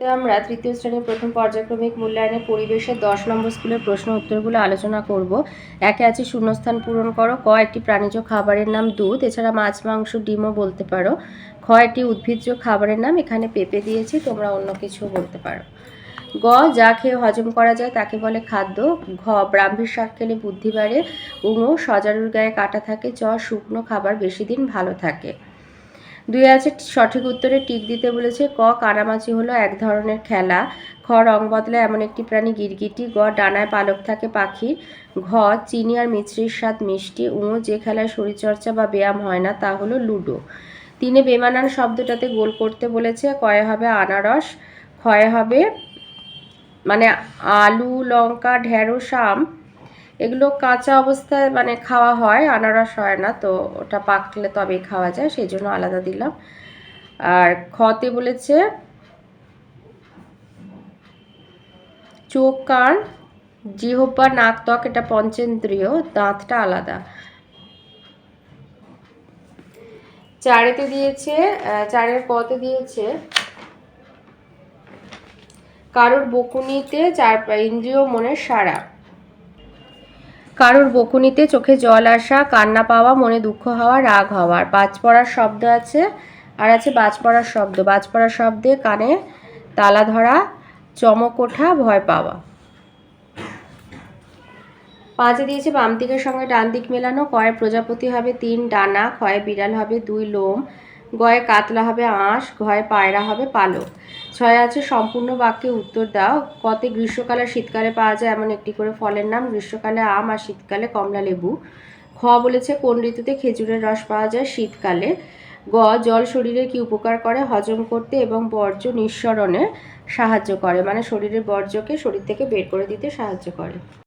তো আমরা তৃতীয় শ্রেণির প্রথম পর্যায়ক্রমিক মূল্যায়নে পরিবেশের দশ নম্বর স্কুলের প্রশ্ন উত্তরগুলো আলোচনা করব। একে আছে শূন্যস্থান পূরণ করো, ক একটি প্রাণীজ খাবারের নাম দুধ, এছাড়া মাছ, মাংস, ডিমও বলতে পারো। খ একটি উদ্ভিজ্জ খাবারের নাম, এখানে পেঁপে দিয়েছি, তোমরা অন্য কিছু বলতে পারো। গ, যা খেয়ে হজম করা যায় তাকে বলে খাদ্য। ঘ, ব্রাহ্মীর শাক খেলে বুদ্ধি বাড়ে, উঙো সজারুর গায়ে কাটা থাকে, চ, শুকনো খাবার বেশি দিন ভালো থাকে। দুই আছে সঠিক উত্তরে টিক দিতে বলেছে। ক, কানামাছি হলো এক ধরনের খেলা। খ, রং বদলায় এমন একটি প্রাণী গিরগিটি। গ, ডানায় পালক থাকে পাখির ঘ, চিনি আর মিশ্রির স্বাদ মিষ্টি। উ যে খেলায় শরীরচর্চা বা ব্যায়াম হয় না, তা হলো লুডো। তিনে, বেমানান শব্দটাতে গোল করতে বলেছে। কয়ে হবে আনারস, ক্ষয়ে হবে মানে আলু, লঙ্কা, ঢেঁড়স, আম। এগুলো কাঁচা অবস্থায় মানে খাওয়া হয়, আনারস হয় না, তো ওটা পাকলে তবেই খাওয়া যায়, সেই জন্য আলাদা দিলাম। আর খতে বলেছে, চোখ, কান, জিহ্বা, নাক, ত্বক, এটা পঞ্চেন্দ্রিয়, দাঁতটা আলাদা। চারেতে দিয়েছে চারের কতে দিয়েছে, কারোর বকুনিতে চার, ইন্দ্রিয় মনের সারা কারোর বকুনিতে চোখে জল আসা, কান্না পাওয়া, মনে দুঃখ হওয়া, রাগ হওয়ার। বাজ পড়ার শব্দ আছে, আর আছে বাজ পড়ার শব্দ। বাজ পড়ার শব্দে কানে তালা ধরা, চমক ওঠা, ভয় পাওয়া। পাঁচে দিয়েছে বাম দিকের সঙ্গে ডান দিক মেলানো। কয়ে প্রজাপতি হবে তিন, ডানা ক্ষয়ে বিড়াল হবে দুই, লোম। গয়ে কাতলা হবে আঁশ ঘয়ে পায়রা হবে পালক। ছয় আছে, সম্পূর্ণ বাক্যে উত্তর দাও। কতে গ্রীষ্মকালে শীতকালে পাওয়া যায় এমন একটি করে ফলের নাম। গ্রীষ্মকালে আম আর শীতকালে কমলা লেবু। খ বলেছে, কোন ঋতুতে খেজুরের রস পাওয়া যায়? শীতকালে। গ, জল শরীরে কি উপকার করে? হজম করতে এবং বর্জ্য নিঃসরণে সাহায্য করে। মানে শরীরের বর্জ্যকে শরীর থেকে বের করে দিতে সাহায্য করে।